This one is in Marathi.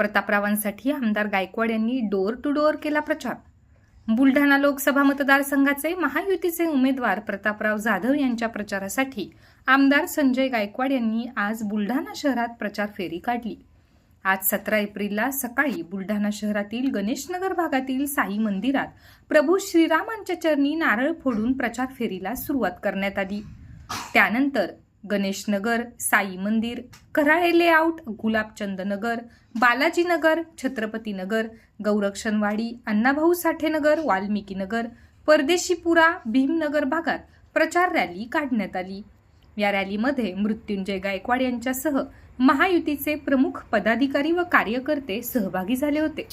प्रतापरावांसाठी आमदार गायकवाड यांनी डोअर टू डोअर केला प्रचार. बुलढाणा लोकसभा मतदारसंघाचे महायुतीचे उमेदवार प्रतापराव जाधव यांच्या प्रचारासाठी आमदार संजय गायकवाड यांनी आज बुलढाणा शहरात प्रचार फेरी काढली. आज सतरा एप्रिलला सकाळी बुलढाणा शहरातील गणेशनगर भागातील साई मंदिरात प्रभू श्रीरामांच्या चरणी नारळ फोडून प्रचार फेरीला सुरुवात करण्यात आली. त्यानंतर गणेशनगर साई मंदिर कराळे लेआउट गुलाबचंद नगर बालाजी नगर छत्रपती नगर गौरक्षणवाडी अण्णाभाऊ साठे नगर वाल्मिकी नगर परदेशीपुरा भीमनगर भागात प्रचार रॅली काढण्यात आली. या रॅलीमध्ये मृत्युंजय गायकवाड यांच्यासह महायुतीचे प्रमुख पदाधिकारी व कार्यकर्ते सहभागी झाले होते.